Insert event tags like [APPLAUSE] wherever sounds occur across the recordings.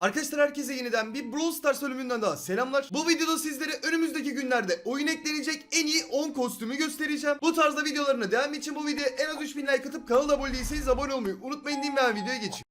Arkadaşlar herkese yeniden bir Brawl Stars bölümünden daha selamlar. Bu videoda sizlere önümüzdeki günlerde oyun eklenecek en iyi 10 kostümü göstereceğim. Bu tarzda videolarına devam için bu videoya en az 3000 like atıp kanala abone değilseniz abone olmayı unutmayın diyeyim ve videoya geçeyim.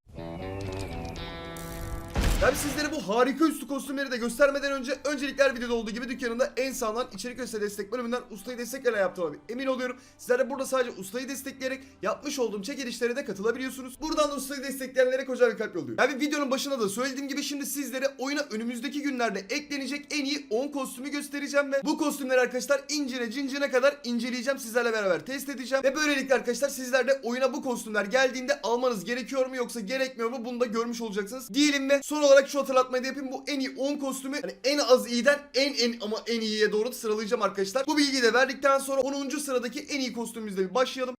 Ben sizlere bu harika üstü kostümleri de göstermeden önce öncelikle her videoda olduğu gibi dükkanında en sağlam içerik ve destek bölümünden ustayı desteklerle yaptığıma emin oluyorum. Sizler de burada sadece ustayı destekleyerek yapmış olduğum çekilişlere de katılabiliyorsunuz. Buradan da ustayı destekleyenlere kocaman bir kalp yolluyorum. Yani videonun başında da söylediğim gibi şimdi sizlere oyuna önümüzdeki günlerde eklenecek en iyi 10 kostümü göstereceğim ve bu kostümleri arkadaşlar incine cincine kadar inceleyeceğim sizlerle beraber test edeceğim ve böylelikle arkadaşlar sizler de oyuna bu kostümler geldiğinde almanız gerekiyor mu yoksa gerekmiyor mu bunu da görmüş olacaksınız. Diyelim ve son olarak şu hatırlatmayı da yapayım bu en iyi 10 kostümü hani en az iyiden en en ama en iyiye doğru sıralayacağım arkadaşlar. Bu bilgiyi de verdikten sonra 10. sıradaki en iyi kostümümüzle bir başlayalım.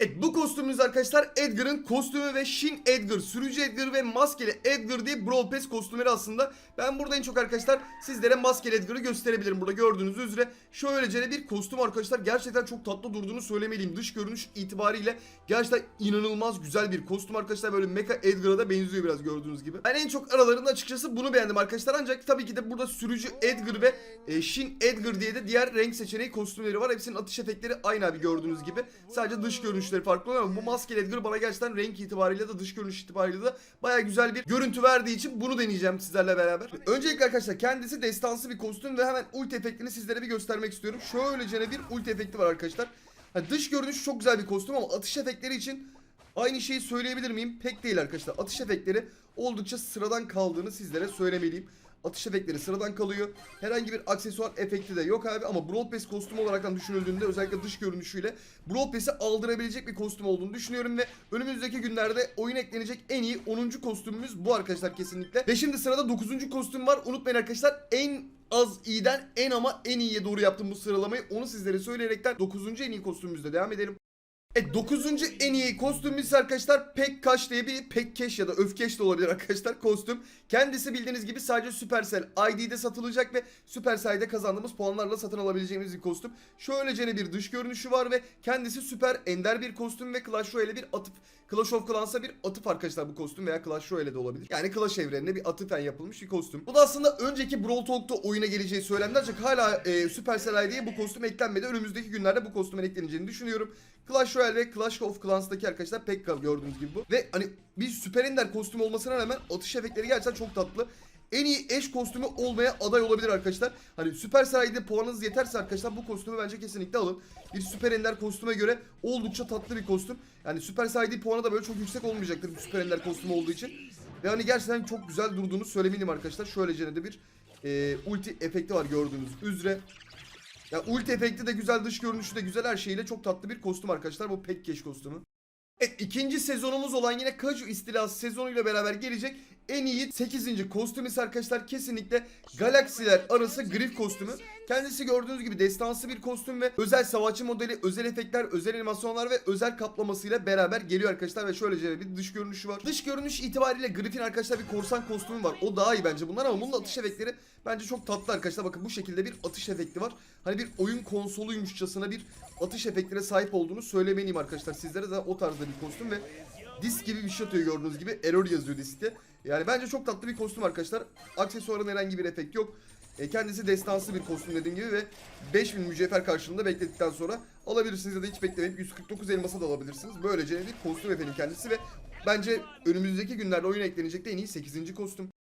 Evet bu kostümümüz arkadaşlar Edgar'ın kostümü ve Shin Edgar, sürücü Edgar ve maskeli Edgar diye Brawl Pass kostümleri aslında. Ben burada en çok arkadaşlar sizlere maskeli Edgar'ı gösterebilirim. Burada gördüğünüz üzere şöylece bir kostüm arkadaşlar. Gerçekten çok tatlı durduğunu söylemeliyim. Dış görünüş itibariyle gerçekten inanılmaz güzel bir kostüm arkadaşlar. Böyle Mecha Edgar'a da benziyor biraz gördüğünüz gibi. Ben en çok aralarında açıkçası bunu beğendim arkadaşlar. Ancak tabii ki de burada sürücü Edgar ve e, Shin Edgar diye de diğer renk seçeneği kostümleri var. Hepsinin atış efektleri aynı abi gördüğünüz gibi. Sadece dış görünüşleri farklı oluyor ama bu maskeli Edgar bana gerçekten renk itibariyle de dış görünüş itibariyle de baya güzel bir görüntü verdiği için bunu deneyeceğim sizlerle beraber. Öncelikle arkadaşlar kendisi destansı bir kostüm ve hemen ulti efektini sizlere bir göstermek istiyorum. Şöylece bir ulti efekti var arkadaşlar. Hani dış görünüş çok güzel bir kostüm ama atış efektleri için aynı şeyi söyleyebilir miyim? Pek değil arkadaşlar. Atış efektleri oldukça sıradan kaldığını sizlere söylemeliyim. Atış efektleri sıradan kalıyor. Herhangi bir aksesuar efekti de yok abi ama Brawl Pass kostüm olaraktan düşünüldüğünde özellikle dış görünüşüyle Brawl Pass'i aldırabilecek bir kostüm olduğunu düşünüyorum ve önümüzdeki günlerde oyun eklenecek en iyi 10. kostümümüz bu arkadaşlar kesinlikle. Ve şimdi sırada 9. kostüm var. Unutmayın arkadaşlar en az iyiden en ama en iyiye doğru yaptım bu sıralamayı. Onu sizlere söyleyerekten 9. en iyi kostümümüzle devam edelim. Evet 9. en iyi kostümümüz arkadaşlar Pekkaş diye bir Pekkeş ya da Öfkeş de olabilir arkadaşlar kostüm. Kendisi bildiğiniz gibi sadece Supercell ID'de satılacak ve Supercell'de kazandığımız puanlarla satın alabileceğimiz bir kostüm. Şöylece bir dış görünüşü var ve kendisi süper ender bir kostüm ve Clash Royale'e bir atıf. Clash of Clans'a bir atıf arkadaşlar bu kostüm veya Clash Royale'de de olabilir. Yani Clash evrenine bir atıfen yapılmış bir kostüm. Bu da aslında önceki Brawl Talk'ta oyuna geleceği söylendi ancak hala e, Supercell ID'ye bu kostüm eklenmedi. Önümüzdeki günlerde bu kostümün ekleneceğini düşünüyorum. Clash Royale ve Clash of Clans'taki arkadaşlar Pekka gördüğünüz gibi bu. Ve hani bir süper ender kostüm olmasına rağmen atış efektleri gerçekten çok tatlı. En iyi eş kostümü olmaya aday olabilir arkadaşlar. Hani süper sayede puanınız yeterse arkadaşlar bu kostümü bence kesinlikle alın. Bir süper ender kostüme göre oldukça tatlı bir kostüm. Yani süper sayede puanı da böyle çok yüksek olmayacaktır süper ender kostümü olduğu için. Ve hani gerçekten çok güzel durduğunu söylemeliyim arkadaşlar. Şöylece de bir e, ulti efekti var gördüğünüz üzere. Ya ulti efekti de güzel, dış görünüşü de güzel her şeyiyle çok tatlı bir kostüm arkadaşlar. Bu Pekkeş kostümü. Evet ikinci sezonumuz olan yine Kaju istilası sezonuyla beraber gelecek en iyi 8. kostüm ise arkadaşlar kesinlikle galaksiler arası grif kostümü. Kendisi gördüğünüz gibi destansı bir kostüm ve özel savaşçı modeli, özel efektler, özel animasyonlar ve özel kaplamasıyla beraber geliyor arkadaşlar ve şöylece bir dış görünüşü var. Dış görünüş itibariyle Griffin arkadaşlar bir korsan kostümü var. O daha iyi bence bunlar ama bunun atış efektleri bence çok tatlı arkadaşlar. Bakın bu şekilde bir atış efekti var. Hani bir oyun konsoluymuşçasına bir atış efektine sahip olduğunu söylemeliyim arkadaşlar. Sizlere de o tarzda bir kostüm ve disk gibi bir şey atıyor gördüğünüz gibi. Error yazıyor diskte. Yani bence çok tatlı bir kostüm arkadaşlar. Aksesuarın herhangi bir efekt yok. E, kendisi destansı bir kostüm dediğim gibi ve 5000 mücevher karşılığında bekledikten sonra alabilirsiniz ya da hiç beklemeyip 149 elmasa da alabilirsiniz. Böylece bir kostüm efendim kendisi ve bence önümüzdeki günlerde oyun eklenecek de en iyi 8. kostüm.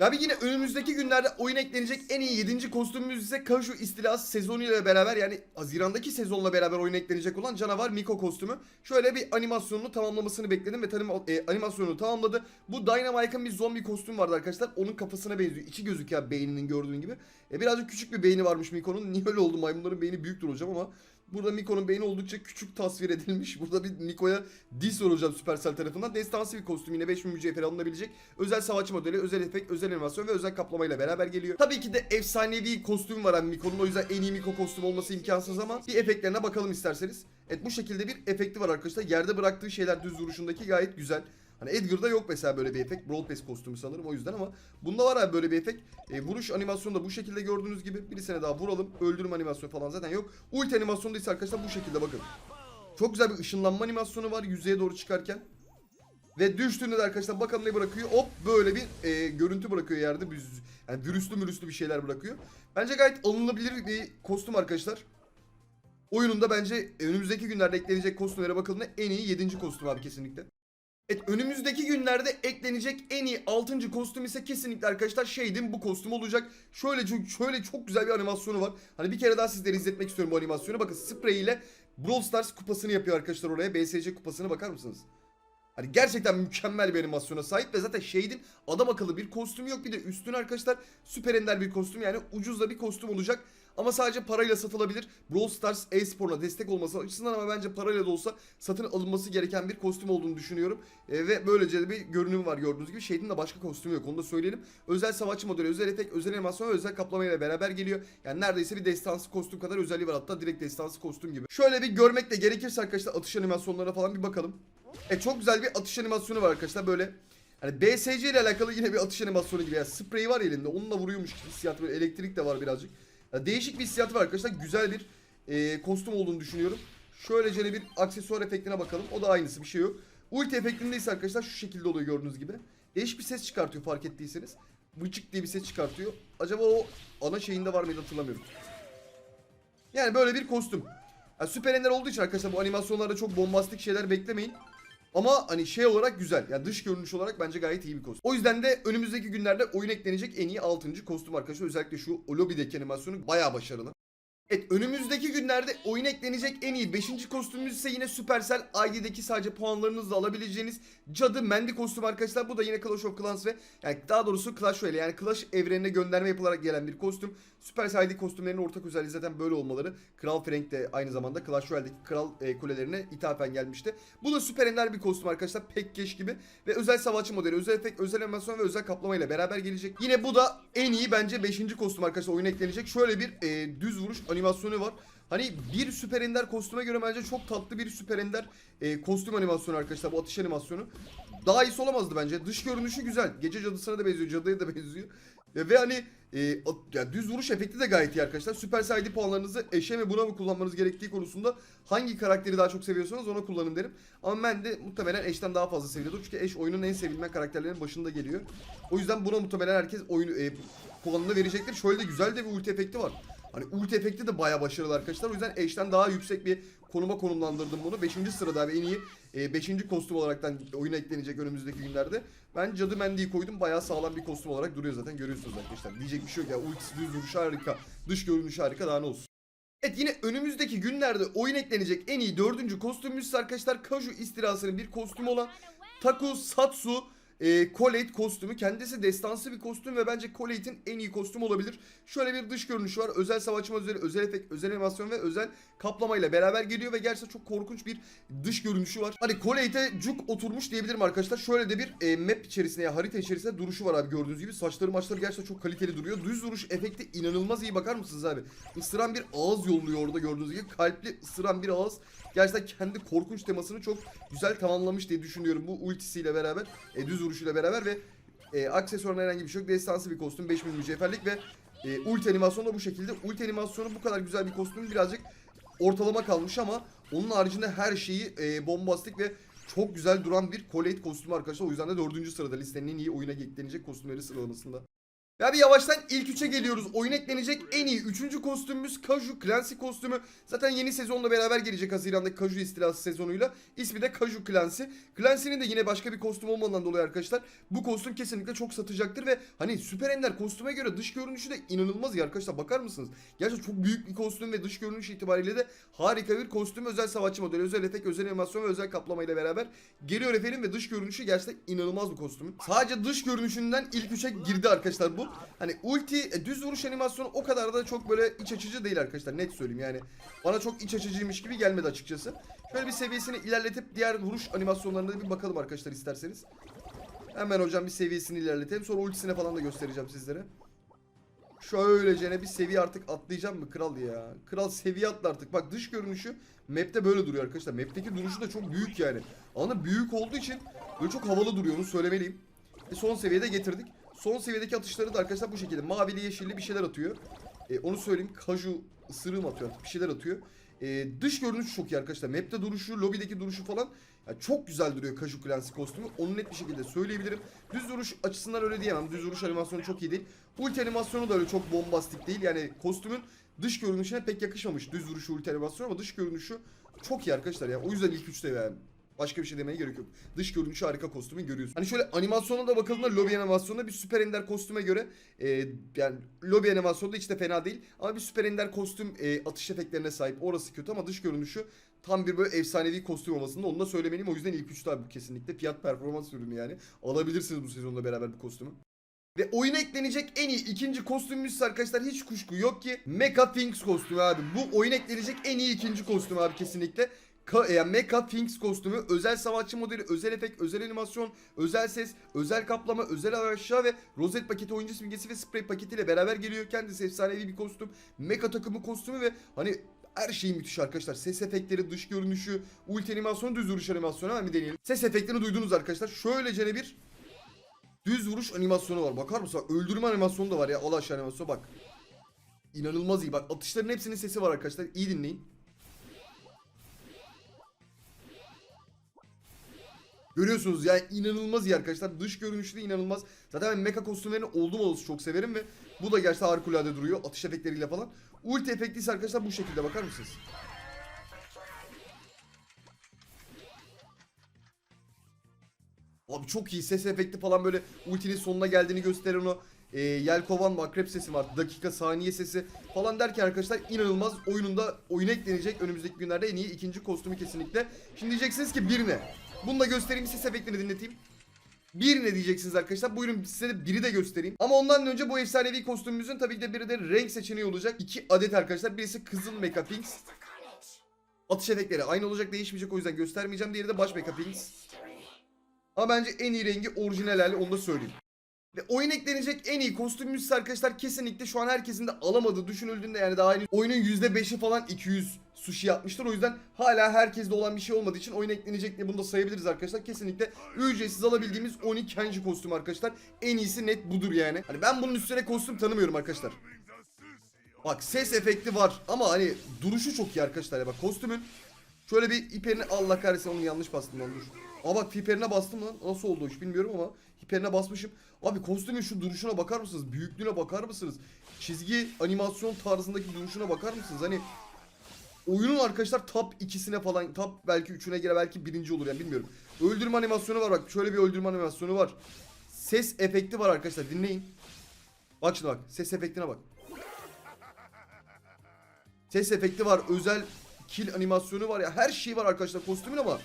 Abi yine önümüzdeki günlerde oyun eklenecek en iyi 7. kostümümüz ise Kaju istilası sezonuyla beraber yani Haziran'daki sezonla beraber oyun eklenecek olan canavar Miko kostümü. Şöyle bir animasyonunu tamamlamasını bekledim ve tanım, e, animasyonunu tamamladı. Bu Dynamite'ın bir zombi kostümü vardı arkadaşlar. Onun kafasına benziyor. İçi gözüküyor beyninin gördüğün gibi. E, birazcık küçük bir beyni varmış Miko'nun. [LAUGHS] Niye öyle oldu? Maymunların beyni büyüktür hocam ama Burada Miko'nun beyni oldukça küçük tasvir edilmiş. [LAUGHS] Burada bir Miko'ya diss olacağım Supercell tarafından. Destansı bir kostüm yine 5000 mücevher alınabilecek. Özel savaşçı modeli, özel efekt, özel animasyon ve özel kaplamayla beraber geliyor. Tabii ki de efsanevi kostüm var hani Miko'nun. O yüzden en iyi Miko kostüm olması imkansız ama bir efektlerine bakalım isterseniz. Evet bu şekilde bir efekti var arkadaşlar. Yerde bıraktığı şeyler düz vuruşundaki gayet güzel. Hani Edgar'da yok mesela böyle bir efekt. Brawl Pass kostümü sanırım o yüzden ama bunda var abi böyle bir efekt. E, vuruş animasyonu da bu şekilde gördüğünüz gibi. Birisine daha vuralım. Öldürme animasyonu falan zaten yok. Ulti animasyonu da ise arkadaşlar bu şekilde bakın. Çok güzel bir ışınlanma animasyonu var yüzeye doğru çıkarken. Ve düştüğünde de arkadaşlar bakalım ne bırakıyor. Hop böyle bir e, görüntü bırakıyor yerde. Yani virüslü mürüslü bir şeyler bırakıyor. Bence gayet alınabilir bir kostüm arkadaşlar. Oyununda bence önümüzdeki günlerde eklenecek kostümlere bakıldığında en iyi 7. kostüm abi kesinlikle. Evet önümüzdeki günlerde eklenecek en iyi 6. kostüm ise kesinlikle arkadaşlar şeydim bu kostüm olacak. Şöyle çok şöyle çok güzel bir animasyonu var. Hani bir kere daha sizlere izletmek istiyorum bu animasyonu. Bakın sprey ile Brawl Stars kupasını yapıyor arkadaşlar oraya. BSC kupasına bakar mısınız? Hani gerçekten mükemmel bir animasyona sahip ve zaten Shade'in adam akıllı bir kostümü yok. Bir de üstüne arkadaşlar süper ender bir kostüm yani ucuz da bir kostüm olacak. Ama sadece parayla satılabilir. Brawl Stars e-sporuna destek olması açısından ama bence parayla da olsa satın alınması gereken bir kostüm olduğunu düşünüyorum. E, ve böylece de bir görünüm var gördüğünüz gibi. Shade'in de başka kostümü yok onu da söyleyelim. Özel savaşçı modeli, özel efekt, özel animasyon ve özel kaplamayla beraber geliyor. Yani neredeyse bir destansı kostüm kadar özelliği var hatta direkt destansı kostüm gibi. Şöyle bir görmek de gerekirse arkadaşlar atış animasyonlarına falan bir bakalım. E çok güzel bir atış animasyonu var arkadaşlar böyle. Hani BSC ile alakalı yine bir atış animasyonu gibi. Yani sprey var elinde onunla vuruyormuş hissiyatı böyle elektrik de var birazcık. Ya değişik bir hissiyatı var arkadaşlar. Güzel bir e, kostüm olduğunu düşünüyorum. Şöylece bir aksesuar efektine bakalım. O da aynısı bir şey yok. Ulti efektinde ise arkadaşlar şu şekilde oluyor gördüğünüz gibi. Değişik bir ses çıkartıyor fark ettiyseniz. Bıçık diye bir ses çıkartıyor. Acaba o ana şeyinde var mıydı hatırlamıyorum. Yani böyle bir kostüm. Yani süper ender olduğu için arkadaşlar bu animasyonlarda çok bombastik şeyler beklemeyin. Ama hani şey olarak güzel. Yani dış görünüş olarak bence gayet iyi bir kostüm. O yüzden de önümüzdeki günlerde oyun eklenecek en iyi 6. kostüm arkadaşlar. Özellikle şu lobideki animasyonu bayağı başarılı. Evet önümüzdeki günlerde oyun eklenecek en iyi 5. kostümümüz ise yine Supercell ID'deki sadece puanlarınızla alabileceğiniz Cadı Mandy kostüm arkadaşlar. Bu da yine Clash of Clans ve yani daha doğrusu Clash Royale yani Clash evrenine gönderme yapılarak gelen bir kostüm. Supercell ID kostümlerinin ortak özelliği zaten böyle olmaları. Kral Frank de aynı zamanda Clash Royale'deki kral e, kulelerine ithafen gelmişti. Bu da süper ender bir kostüm arkadaşlar. Pek geç gibi ve özel savaşçı modeli, özel efekt, özel animasyon ve özel kaplama ile beraber gelecek. Yine bu da en iyi bence 5. kostüm arkadaşlar oyuna eklenecek. Şöyle bir e, düz vuruş animasyonu var. Hani bir süper ender kostüme göre bence çok tatlı bir süper ender e, kostüm animasyonu arkadaşlar bu atış animasyonu. Daha iyisi olamazdı bence. Dış görünüşü güzel. Gece cadısına da benziyor, cadıya da [LAUGHS] benziyor. E, ve hani e, ya düz vuruş efekti de gayet iyi arkadaşlar. Süper saydı puanlarınızı eşe mi buna mı kullanmanız gerektiği konusunda hangi karakteri daha çok seviyorsanız ona kullanın derim. Ama ben de muhtemelen eşten daha fazla seviyordur. Çünkü eş oyunun en sevilmen karakterlerinin başında geliyor. O yüzden buna muhtemelen herkes oyunu e, puanını verecektir. Şöyle de güzel de bir ulti efekti var. Hani ulti efekti de baya başarılı arkadaşlar. O yüzden eşten daha yüksek bir konuma konumlandırdım bunu. 5. sırada ve en iyi 5. kostüm olaraktan oyuna eklenecek önümüzdeki günlerde. Ben Cadı Mendy'yi koydum. Bayağı sağlam bir kostüm olarak duruyor zaten. Görüyorsunuz arkadaşlar. Diyecek bir şey yok ya. Ultisi düz vuruş harika. Dış görünüş harika. Daha ne olsun. Evet yine önümüzdeki günlerde oyun eklenecek en iyi dördüncü kostümümüz arkadaşlar Kaju istilasının bir kostümü olan Taku Satsu e, Colette kostümü. Kendisi destansı bir kostüm ve bence Colette'in en iyi kostüm olabilir. Şöyle bir dış görünüşü var. Özel savaşçı modeli, özel efekt, özel animasyon ve özel kaplamayla beraber geliyor ve gerçekten çok korkunç bir dış görünüşü var. Hani Colette'e cuk oturmuş diyebilirim arkadaşlar. Şöyle de bir e, map içerisinde ya harita içerisinde duruşu var abi gördüğünüz gibi. Saçları maçları gerçekten çok kaliteli duruyor. Düz duruş efekti inanılmaz iyi bakar mısınız abi? Isıran bir ağız yolluyor orada gördüğünüz gibi. Kalpli ısıran bir ağız. Gerçekten kendi korkunç temasını çok güzel tamamlamış diye düşünüyorum bu ultisiyle beraber. E, düz vuruşuyla beraber ve e, aksesuarına herhangi bir şey yok. Destansı bir kostüm 5000 mücevherlik ve e, ulti animasyonu da bu şekilde. Ulti animasyonu bu kadar güzel bir kostüm birazcık ortalama kalmış ama onun haricinde her şeyi e, bombastik ve çok güzel duran bir Colette kostümü arkadaşlar. O yüzden de dördüncü sırada listenin en iyi oyuna eklenecek kostümleri sıralamasında. Ya bir yavaştan ilk üçe geliyoruz. Oyun eklenecek en iyi üçüncü kostümümüz Kaju Clancy kostümü. Zaten yeni sezonla beraber gelecek Haziran'daki Kaju istilası sezonuyla. İsmi de Kaju Clancy. Clancy'nin de yine başka bir kostüm olmadığından dolayı arkadaşlar bu kostüm kesinlikle çok satacaktır ve hani Süper Ender kostüme göre dış görünüşü de inanılmaz iyi arkadaşlar bakar mısınız? Gerçekten çok büyük bir kostüm ve dış görünüş itibariyle de harika bir kostüm. Özel savaşçı modeli, özel efekt, özel animasyon ve özel kaplamayla beraber geliyor efendim ve dış görünüşü gerçekten inanılmaz bir kostüm. Sadece dış görünüşünden ilk üçe girdi arkadaşlar bu. Hani ulti e, düz vuruş animasyonu o kadar da çok böyle iç açıcı değil arkadaşlar net söyleyeyim yani. Bana çok iç açıcıymış gibi gelmedi açıkçası. Şöyle bir seviyesini ilerletip diğer vuruş animasyonlarına da bir bakalım arkadaşlar isterseniz. Hemen hocam bir seviyesini ilerletelim. Sonra ultisine falan da göstereceğim sizlere. Şöylecene bir seviye artık atlayacağım mı kral ya? Kral seviye atla artık. Bak dış görünüşü map'te böyle duruyor arkadaşlar. Map'teki duruşu da çok büyük yani. Ama büyük olduğu için böyle çok havalı duruyor onu söylemeliyim. E son seviyede getirdik. Son seviyedeki atışları da arkadaşlar bu şekilde. Mavili yeşilli bir şeyler atıyor. E, onu söyleyeyim. Kaju ısırığım atıyor. Bir şeyler atıyor. e, dış görünüşü çok iyi arkadaşlar. Map'te duruşu, lobideki duruşu falan ya çok güzel duruyor Kaju Clancy kostümü. Onu net bir şekilde söyleyebilirim. Düz duruş açısından öyle diyemem. Düz duruş animasyonu çok iyi değil. Ulti animasyonu da öyle çok bombastik değil. Yani kostümün dış görünüşüne pek yakışmamış düz duruşu ulti animasyonu ama dış görünüşü çok iyi arkadaşlar ya. O yüzden ilk üçte yani. Başka bir şey demeye gerek yok. Dış görünüşü harika kostümü görüyorsun. Hani şöyle animasyona da bakıldığında lobby animasyonunda bir süper ender kostüme göre e, yani lobby animasyonu da hiç de fena değil. Ama bir süper ender kostüm e, atış efektlerine sahip. Orası kötü ama dış görünüşü tam bir böyle efsanevi kostüm olmasında onu da söylemeliyim. O yüzden ilk üçte abi kesinlikle fiyat performans ürünü yani. Alabilirsiniz bu sezonda beraber bu kostümü. Ve oyuna eklenecek en iyi ikinci kostümümüz arkadaşlar hiç kuşku yok ki Mecha Things kostümü abi. Bu oyuna eklenecek en iyi ikinci kostüm abi kesinlikle. Ka yani Mecha Things kostümü özel savaşçı modeli, özel efekt, özel animasyon, özel ses, özel kaplama, özel aşağı ve rozet paketi, oyuncu simgesi ve sprey paketiyle beraber geliyor. Kendisi efsanevi bir kostüm. Mecha takımı kostümü ve hani her şey müthiş arkadaşlar. Ses efektleri, dış görünüşü, ulti animasyonu, düz vuruş animasyonu hemen bir deneyelim. Ses efektlerini duydunuz arkadaşlar. Şöylece bir Düz vuruş animasyonu var. Bakar mısın? Öldürme animasyonu da var ya. Allah aşağı animasyonu bak. İnanılmaz iyi. Bak atışların hepsinin sesi var arkadaşlar. İyi dinleyin. Görüyorsunuz yani inanılmaz iyi arkadaşlar. Dış görünüşü de inanılmaz. Zaten ben mecha kostümlerini oldum olası çok severim ve bu da gerçekten harikulade duruyor. Atış efektleriyle falan. Ulti efekti arkadaşlar bu şekilde bakar mısınız? Abi çok iyi ses efekti falan böyle ultinin sonuna geldiğini gösteren o e, yelkovan mı sesi var dakika saniye sesi falan derken arkadaşlar inanılmaz oyununda oyuna eklenecek önümüzdeki günlerde en iyi ikinci kostümü kesinlikle. Şimdi diyeceksiniz ki bir ne? Bunu da göstereyim ses efektini dinleteyim. Bir ne diyeceksiniz arkadaşlar. Buyurun size de biri de göstereyim. Ama ondan önce bu efsanevi kostümümüzün tabii ki de biri de renk seçeneği olacak. İki adet arkadaşlar. Birisi kızıl Mecha Pinks. Atış efektleri aynı olacak değişmeyecek o yüzden göstermeyeceğim. Diğeri de baş Mecha Pinks. Ama bence en iyi rengi orijinal hali onu da söyleyeyim. Ve oyun eklenecek en iyi kostümümüz ise arkadaşlar kesinlikle şu an herkesin de alamadığı düşünüldüğünde yani daha henüz oyunun %5'i falan 200 sushi yapmıştır. O yüzden hala herkeste olan bir şey olmadığı için oyun eklenecek diye bunu da sayabiliriz arkadaşlar. Kesinlikle ücretsiz alabildiğimiz Oni Kenji kostüm arkadaşlar. En iyisi net budur yani. Hani ben bunun üstüne kostüm tanımıyorum arkadaşlar. Bak ses efekti var ama hani duruşu çok iyi arkadaşlar ya. Bak kostümün şöyle bir hiperini Allah kahretsin onu yanlış bastım lan dur. Aa bak hiperine bastım lan. Nasıl oldu hiç bilmiyorum ama hiperine basmışım. Abi kostümün şu duruşuna bakar mısınız? Büyüklüğüne bakar mısınız? Çizgi animasyon tarzındaki duruşuna bakar mısınız? Hani oyunun arkadaşlar top ikisine falan top belki üçüne girer belki birinci olur yani bilmiyorum. Öldürme animasyonu var bak şöyle bir öldürme animasyonu var. Ses efekti var arkadaşlar dinleyin. Bak şimdi bak ses efektine bak. Ses efekti var özel kill animasyonu var ya her şey var arkadaşlar kostümün ama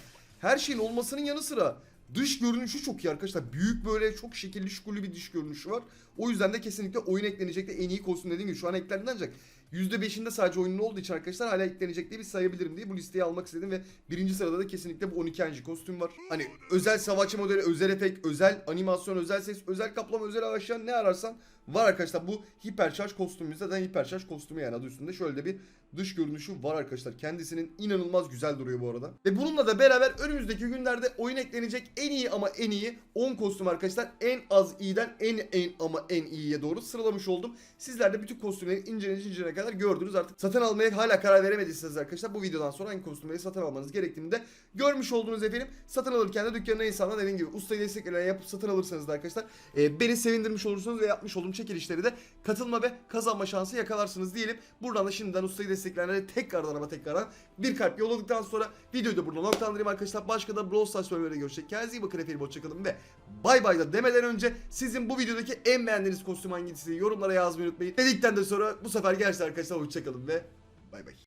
her şeyin olmasının yanı sıra dış görünüşü çok iyi arkadaşlar. Büyük böyle çok şekilli şukullu bir dış görünüşü var. O yüzden de kesinlikle oyun eklenecek de en iyi kostüm dediğim gibi şu an eklendi ancak %5'inde sadece oyunun olduğu için arkadaşlar hala eklenecek diye bir sayabilirim diye bu listeyi almak istedim ve birinci sırada da kesinlikle bu 12. Enci kostüm var. Hani özel savaşçı modeli, özel efekt, özel animasyon, özel ses, özel kaplama, özel aşağı ne ararsan var arkadaşlar. Bu hipercharge kostümümüz zaten hipercharge kostümü yani adı üstünde. Şöyle de bir dış görünüşü var arkadaşlar. Kendisinin inanılmaz güzel duruyor bu arada. Ve bununla da beraber önümüzdeki günlerde oyun eklenecek en iyi ama en iyi 10 kostüm arkadaşlar. En az iyiden en en ama en iyiye doğru sıralamış oldum. Sizler de bütün kostümleri incelene incelene kadar gördünüz. Artık satın almaya hala karar veremediyseniz arkadaşlar bu videodan sonra hangi kostümleri satın almanız gerektiğini de görmüş oldunuz efendim. Satın alırken de dükkanına insanlar dediğim gibi ustayı destekleyen yapıp satın alırsanız da arkadaşlar e, beni sevindirmiş olursunuz ve yapmış olduğum çekilişleri de katılma ve kazanma şansı yakalarsınız diyelim. Buradan da şimdiden ustayı destekleyenlere tekrardan ama tekrardan bir kalp yolladıktan sonra videoyu da burada noktalandırayım arkadaşlar. Başka da Brawl Stars bölümlerine görüşecek. Kendinize iyi bakın efendim hoşçakalın ve bay bay da demeden önce sizin bu videodaki en beğendiğiniz kostüm hangisi yorumlara yazmayı unutmayın. Dedikten de sonra bu sefer gerçekten arkadaşlar hoşçakalın ve bay bay.